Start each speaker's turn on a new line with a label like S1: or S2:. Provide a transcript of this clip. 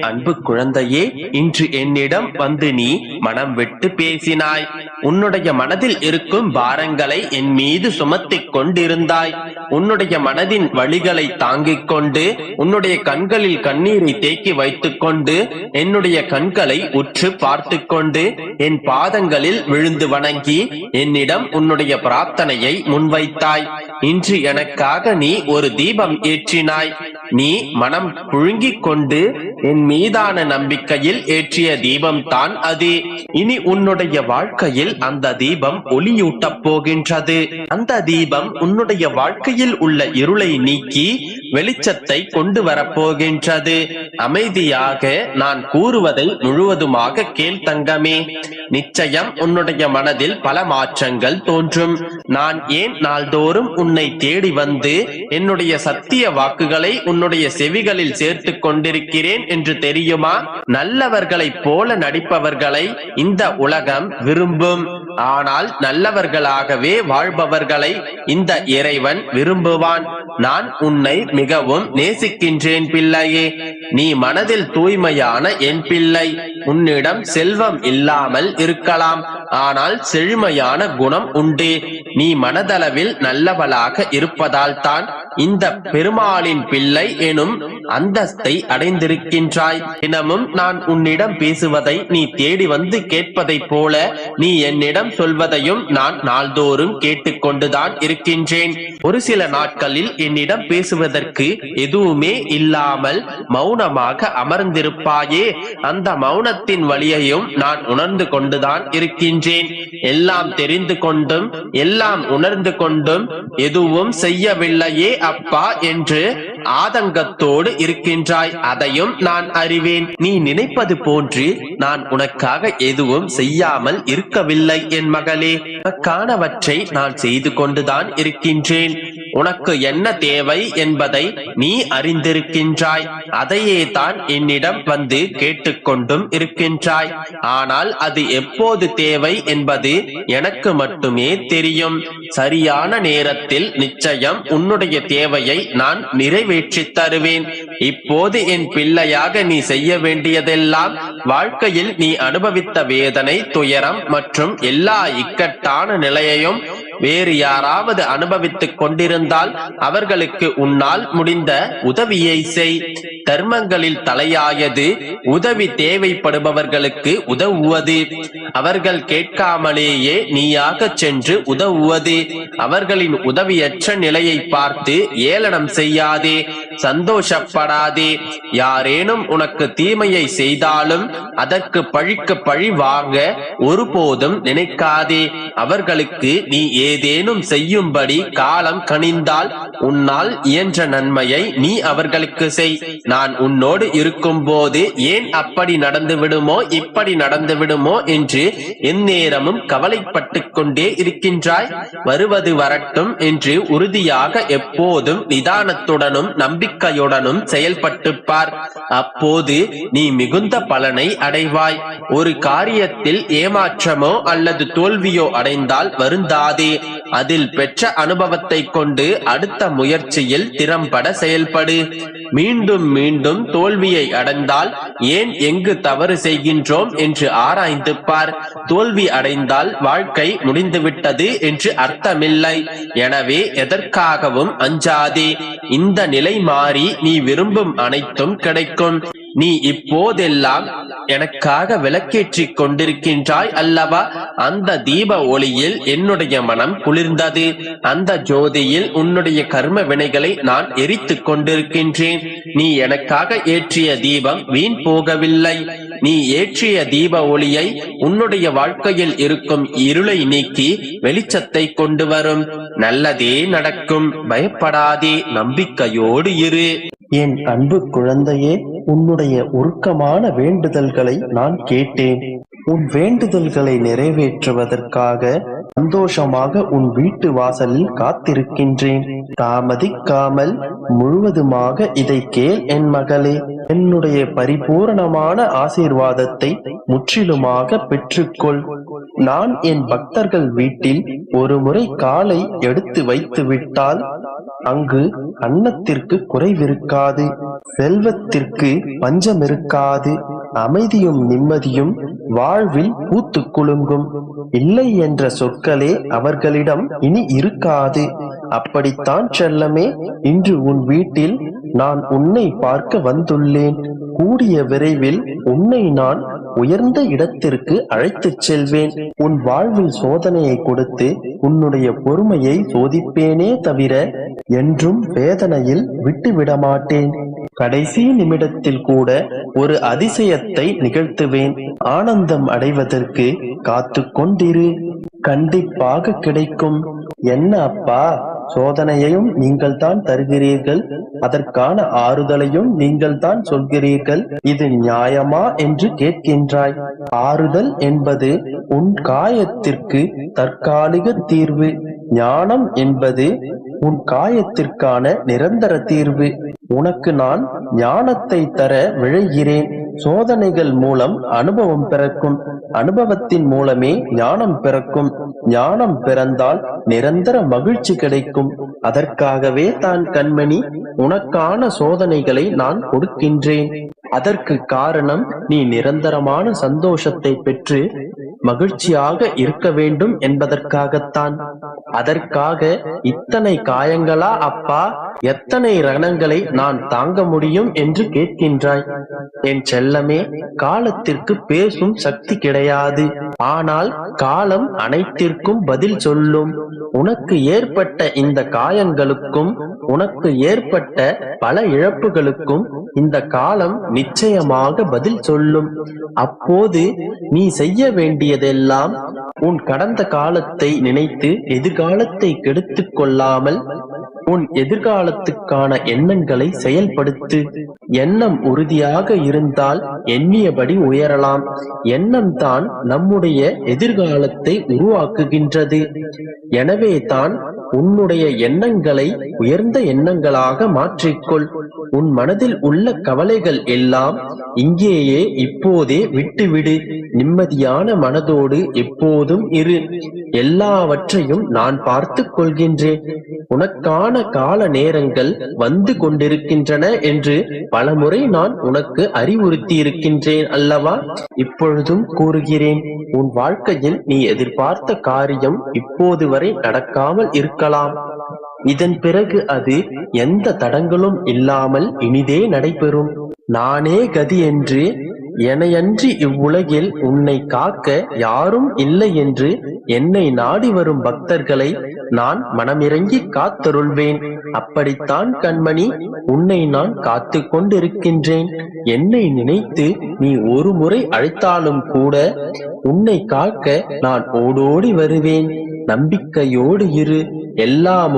S1: அன்பு குழந்தையே இன்று என்னிடம் வந்து நீ மனம் விட்டு பேசினாய். உன்னுடைய மனதில் இருக்கும் பாரங்களை என் மீது சுமத்திக் கொண்டிருந்தாய். உன்னுடைய மனதின் வழிகளை தாங்கிக் கொண்டு உன்னுடைய கண்களில் கண்ணீரை தேக்கி வைத்துக் கொண்டு என்னுடைய கண்களை உற்று பார்த்து கொண்டு என் பாதங்களில் விழுந்து வணங்கி என்னிடம் உன்னுடைய பிரார்த்தனையை முன்வைத்தாய். இன்று எனக்காக நீ ஒரு தீபம் ஏற்றினாய். நீ மனம் புழுங்கிக் கொண்டு என் மீதான நம்பிக்கையில் ஏற்றிய தீபம் தான் அது. இனி உன்னுடைய வாழ்க்கையில் அந்த தீபம் ஒளியூட்டப் போகின்றது. அந்த தீபம் உன்னுடைய வாழ்க்கையில் உள்ள இருளை நீக்கி வெளிச்சத்தை கொண்டு வரப்போகின்றது அமைதியாக நான் கூறுவதை முழுவதுமாக கேள் தங்கமே. நிச்சயம் உன்னுடைய மனதில் பல மாற்றங்கள் தோன்றும். நான் ஏன் நாள்தோறும் உன்னை தேடி வந்து என்னுடைய சத்திய வாக்குகளை உன்னுடைய செவிகளில் சேர்த்து கொண்டிருக்கிறேன் என்று தெரியுமா? நல்லவர்களைப் போல நடிப்பவர்களை இந்த உலகம் விரும்பும். ஆனால் நல்லவர்களாகவே வாழ்பவர்களை இந்த இறைவன் விரும்புவான். நான் உன்னை மிகவும் நேசிக்கின்றேன் பிள்ளையே. நீ மனதில் தூய்மையான என் பிள்ளை. உன்னிடம் செல்வம் இல்லாமல் இருக்கலாம். ஆனால் செழுமையான குணம் உண்டு. நீ மனதளவில் நல்லவளாக இருப்பதால் தான் இந்த பெருமாளின் பிள்ளை எனும் அந்தஸ்தை அடைந்திருக்கின்றாய். தினமும் நான் உன்னிடம் பேசுவதை நீ தேடி வந்து கேட்பதைப் போல நீ என்னிடம் சொல்வதையும் நான் நாள்தோறும் கேட்டுக்கொண்டுதான் இருக்கின்றேன். ஒரு சில நாட்களில் என்னிடம் பேசுவதற்கு எதுவுமே இல்லாமல் மௌனமாக அமர்ந்திருப்பாயே. அந்த மௌனத்தின் வழியையும் நான் உணர்ந்து கொண்டுதான் இருக்கின்றேன். எல்லாம் தெரிந்து கொண்டும் எல்லாம் உணர்ந்து கொண்டும் எதுவும் செய்யவில்லையே அப்பா என்று ஆதங்கத்தோடு இருக்கின்றாய். அதையும் நான் அறிவேன். நீ நினைப்பது போன்று நான் உனக்காக எதுவும் செய்யாமல் இருக்கவில்லை என் மகளே. உனக்கானவற்றை நான் செய்து கொண்டுதான் இருக்கின்றேன். உனக்கு என்ன தேவை என்பதை நீ அறிந்திருக்கின்றாய். அதையே தான் என்னிடம் வந்து கேட்டுக்கொண்டும் இருக்கின்றாய். ஆனால் அது எப்போது தேவை என்பது எனக்கு மட்டுமே தெரியும். சரியான நேரத்தில் நிச்சயம் உன்னுடைய தேவையை நான் நிறைவேற்றித் தருவேன். இப்போது என் பிள்ளையாக நீ செய்ய வேண்டியதெல்லாம் வாழ்க்கையில் நீ அனுபவித்த வேதனை துயரம் மற்றும் எல்லா இக்கட்டான நிலையையும் வேறு யாராவது அனுபவித்துக் கொண்டிருந்தால் அவர்களுக்கு உன்னால் முடிந்த உதவியை செய். தர்மங்களில் தலையாயது உதவி தேவைப்படுபவர்களுக்கு உதவுவது. அவர்கள் கேட்காமலேயே நீயாக சென்று உதவுவது. அவர்களின் உதவியற்ற நிலையை பார்த்து ஏளனம் செய்யாதே சந்தோஷப்படாதே. யாரேனும் உனக்கு தீமையை செய்தாலும் அதற்கு பழிக்கு பழி வாங்க ஒருபோதும் நினைக்காதே. அவர்களுக்கு நீ ஏதேனும் செய்யும்படி காலம் கனிந்தால் உன்னால் இயன்ற நன்மையை நீ அவர்களுக்கு செய். நான் உன்னோடு இருக்கும் போது ஏன் அப்படி நடந்து விடுமோ இப்படி நடந்து விடுமோ என்று எந்நேரமும் கவலைப்பட்டு கொண்டே இருக்கின்றாய்? வருவது வரட்டும் என்று உறுதியாக எப்போதும் நிதானத்துடனும் நம்பிக்கையுடனும் செயல்பட்டு பார். அப்போது நீ மிகுந்த பலனை அடைவாய். ஒரு காரியத்தில் ஏமாற்றமோ அல்லது தோல்வியோ அடைந்தால் வருந்தாதே. அதில் பெற்ற அனுபவத்தை கொண்டு அடுத்த முயற்சியில் திறம்பட செயல்படு. மீண்டும் மீண்டும் தோல்வியை அடைந்தால் ஏன் எங்கு தவறு செய்கின்றோம் என்று ஆராய்ந்து பார். தோல்வி அடைந்தால் வாழ்க்கை முடிந்துவிட்டது என்று அர்த்தமில்லை. எனவே எதற்காகவும் அஞ்சாதே. இந்த நிலை மாறி நீ விரும்பும் அனைத்தும் கிடைக்கும். நீ இப்போதெல்லாம் எனக்காக விளக்கேற்றிக் கொண்டிருக்கின்றாய் அல்லவா? அந்த தீப ஒளியில் என்னுடைய மனம் குளிர்ந்தது. அந்த ஜோதியில் உன்னுடைய கர்ம வினைகளை நான் எரித்துக் கொண்டிருக்கின்றேன். நீ எனக்காக ஏற்றிய தீபம் வீண் போகவில்லை. நீ ஏற்றிய தீப ஒளியை உன்னுடைய வாழ்க்கையில் இருக்கும் இருளை நீக்கி வெளிச்சத்தை கொண்டு வரும். நல்லதே நடக்கும். பயப்படாதே. நம்பிக்கையோடு இரு.
S2: என் அன்பு குழந்தையே உன்னுடைய உருக்கமான வேண்டுதல்களை நான் கேட்டேன். உன் வேண்டுதல்களை நிறைவேற்றுவதற்காக சந்தோஷமாக உன் வீட்டு வாசலில் காத்திருக்கின்றேன். தாமதிக்காமல் முழுவதுமாக இதை கேள் என் மகளே. என்னுடைய பரிபூரணமான ஆசீர்வாதத்தை முற்றிலுமாக பெற்றுக்கொள். நான் என் பக்தர்கள் வீட்டில் ஒரு முறை காலை எடுத்து வைத்து விட்டால் அங்கு அன்னத்திற்கு குறைவிருக்காது செல்வத்திற்கு பஞ்சம் இருக்காது அமைதியும் நிம்மதியும் வாழ்வில் பூத்து குலுங்கும். இல்லை என்ற சொற்களே அவர்களிடம் இனி இருக்காது. அப்படித்தான் செல்லமே இன்று உன் வீட்டில் நான் உன்னை பார்க்க வந்துள்ளேன். கூடிய விரைவில் உன்னை நான் உயர்ந்த இடத்திற்கு அழைத்துச் செல்வேன். உன் வாழ்வில் சோதனையை கொடுத்து உன்னுடைய பொறுமையை சோதிப்பேனே தவிர என்றும் வேதனையில் விட்டுவிட மாட்டேன் கடைசி நிமிடத்தில் கூட ஒரு அதிசயத்தை நிகழ்த்துவேன். ஆனந்தம் அடைவதற்கு காத்து கொண்டிரு. கண்டிப்பாக கிடைக்கும். என்ன அப்பா? சோதனையையும் நீங்கள் தான் தருகிறீர்கள். அதற்கான ஆறுதலையும் நீங்கள் தான் சொல்கிறீர்கள். இது நியாயமா என்று கேட்கின்றாய். ஆறுதல் என்பது உன் காயத்திற்கு தற்காலிக தீர்வு. ஞானம் என்பது உன் காயத்திற்கான நிரந்தர தீர்வு. உனக்கு நான் ஞானத்தை தர விழைகிறேன். சோதனைகள் மூலம் அனுபவம் பிறக்கும். அனுபவத்தின் மூலமே ஞானம் பிறக்கும். ஞானம் பிறந்தால் நிரந்தர மகிழ்ச்சி கிடைக்கும். அதற்காகவே தான் கண்மணி உனக்கான சோதனைகளை நான் கொடுக்கின்றேன். அதற்கு காரணம் நீ நிரந்தரமான சந்தோஷத்தை பெற்று மகிழ்ச்சியாக இருக்க வேண்டும் என்பதற்காகத்தான். அதற்காக இத்தனை காயங்களா அப்பா? எத்தனை ரணங்களை நான் தாங்க முடியும் என்று கேட்கின்றாய். என் செல்லமே காலத்திற்கு பேசும் சக்தி கிடையாது. ஆனால் காலம் அனைத்திற்கும் பதில் சொல்லும். உனக்கு ஏற்பட்ட இந்த காயங்களுக்கும் உனக்கு ஏற்பட்ட பல இழப்புகளுக்கும் இந்த காலம் நிச்சயமாக பதில் சொல்லும். அப்போது நீ செய்ய வேண்டியதெல்லாம் உன் கடந்த காலத்தை நினைத்து எதிர்காலத்தை கெடுத்துக் கொள்ளாமல் உன் எதிர்காலத்துக்கான எண்ணங்களை செயல்படுத்து. எண்ணம் உறுதியாக இருந்தால் எண்ணியபடி உயரலாம். எண்ணம் தான் நம்முடைய எதிர்காலத்தை உருவாக்குகின்றது. எனவே தான் உன்னுடைய எண்ணங்களை உயர்ந்த எண்ணங்களாக மாற்றிக்கொள். உன் மனதில் உள்ள கவலைகள் எல்லாம் இங்கேயே இப்போதே விட்டுவிடு. நிம்மதியான மனதோடு எப்போதும் இரு. எல்லாவற்றையும் நான் பார்த்து கொள்கின்றேன். உனக்கான கால நேரங்கள் வந்து கொண்டிருக்கின்றன என்று பலமுறை நான் உனக்கு அறிவுறுத்தி இருக்கின்றேன் அல்லவா? இப்பொழுதும் கூறுகிறேன் உன் வாழ்க்கையில் நீ எதிர்பார்த்த காரியம் இப்போது வரை நடக்காமல் இருக்கலாம். இதன் பிறகு அது எந்த தடங்களும் இல்லாமல் இனிதே நடைபெறும். நானே கதி என்று எனையன்றி இவ்வுலகில் உன்னை காக்க யாரும் இல்லை என்று என்னை நாடி வரும் பக்தர்களை நான் மனமிறங்கி காத்தருள்வேன். அப்படித்தான் கண்மணி உன்னை நான் காத்து கொண்டிருக்கின்றேன். என்னை நினைத்து நீ ஒரு முறை அழைத்தாலும் கூட உன்னை காக்க நான் ஓடோடி வருவேன். நம்பிக்கையோடு இரு. எல்லா